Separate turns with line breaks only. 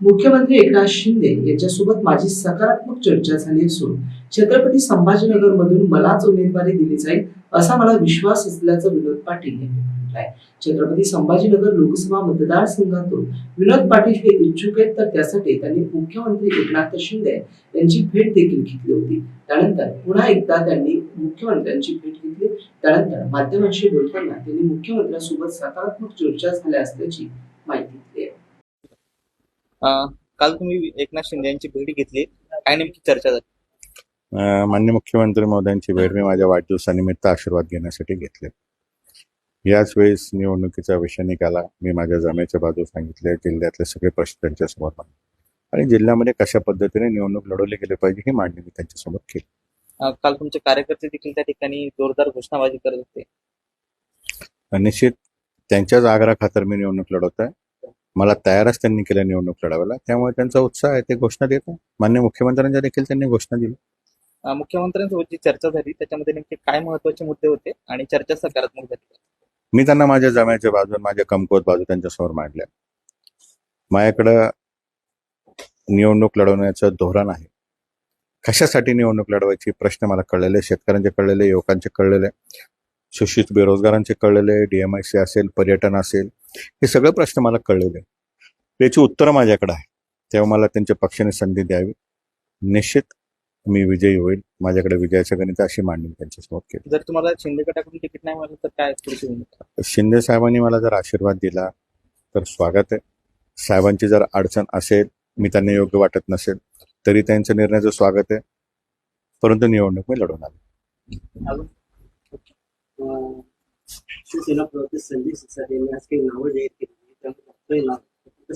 मुख्यमंत्री एकनाथ शिंदे यांच्यासोबत माझी सकारात्मक चर्चा झाली असून छत्रपती संभाजीनगर मधून मलाच उमेदवारी दिली जाईल असा मला विश्वास असल्याचं विनोद पाटील यांनी म्हटलंय. छत्रपती संभाजीनगर लोकसभा मतदारसंघातून विनोद पाटील हे इच्छुक आहेत तर त्यासाठी त्यांनी मुख्यमंत्री एकनाथ शिंदे यांची भेट देखील घेतली होती. त्यानंतर पुन्हा एकदा त्यांनी मुख्यमंत्र्यांची भेट घेतली. त्यानंतर माध्यमांशी बोलताना त्यांनी मुख्यमंत्र्यांसोबत सकारात्मक चर्चा झाल्या असल्याची माहिती दिली.
काल तुम्ही एकनाथ शिंदे यांची भेट घेतली. काय नेमकी चर्चा झाली?
अ, माननीय मुख्यमंत्री महोदयांची भेट मी माझ्या वाढदिवसानिमित्त आशीर्वाद घेण्यासाठी घेतले. याच वेळेस निवडणुकीचा विषय निघाला. मी माझ्या जमेच्या बाजू सांगितले जिल्ह्यातले सगळे प्रश्न त्यांच्यासमोर मांडले. आणि जिल्ह्यामध्ये कशा पद्धतीने निवडणूक लढवली गेली पाहिजे ही मांडणी मी त्यांच्यासमोर केली.
काल तुमचे कार्यकर्ते देखील त्या ठिकाणी जोरदार घोषणाबाजी करत होते.
निश्चित त्यांच्याच आग्रह खातर मी निवडणूक लढवत आहे मला तयारच त्यांनी केलं निवडणूक लढवायला. त्यामुळे त्यांचा उत्साह आहे ते घोषणा देत आहे मान्य मुख्यमंत्र्यांच्या देखील त्यांनी घोषणा दिली.
मुख्यमंत्र्यांसोबत जी चर्चा झाली त्याच्यामध्ये नेमके काय महत्त्वाचे मुद्दे होते आणि चर्चा सकारात्मक झाली
मी त्यांना माझ्या जम्याच्या बाजू माझ्या कमकुवत बाजू त्यांच्यासमोर मांडल्या माझ्याकडं निवडणूक लढवण्याचं धोरण आहे. कशासाठी निवडणूक लढवायची प्रश्न मला कळलेले शेतकऱ्यांचे कळलेले युवकांचे कळलेले सुशिक्षित बेरोजगारांचे कळलेले डीएमआयसी असेल पर्यटन असेल हे सगळे प्रश्न मला कळलेले त्याची उत्तरं माझ्याकडे आहे तेव्हा मला त्यांच्या पक्षाने संधी द्यावी. निश्चित मी विजयी होईल. माझ्याकडे विजयाचं गणित अशी मांडणी त्यांच्यासमोर केली.
जर तुम्हाला शिंदे गटाकडून तिकीट नाही मिळालं तर काय
शिंदे साहेबांनी मला जर आशीर्वाद दिला तर स्वागत आहे. साहेबांची जर अडचण असेल मी त्यांना योग्य वाटत नसेल तरी त्यांच्या निर्णयाचं स्वागत आहे परंतु निवडणूक मी लढवणार
शिवसेना प्रवक्ते संजय सिरसाट यांनी आज काही नावं जाहीर केली त्यामुळे आपलंही नाव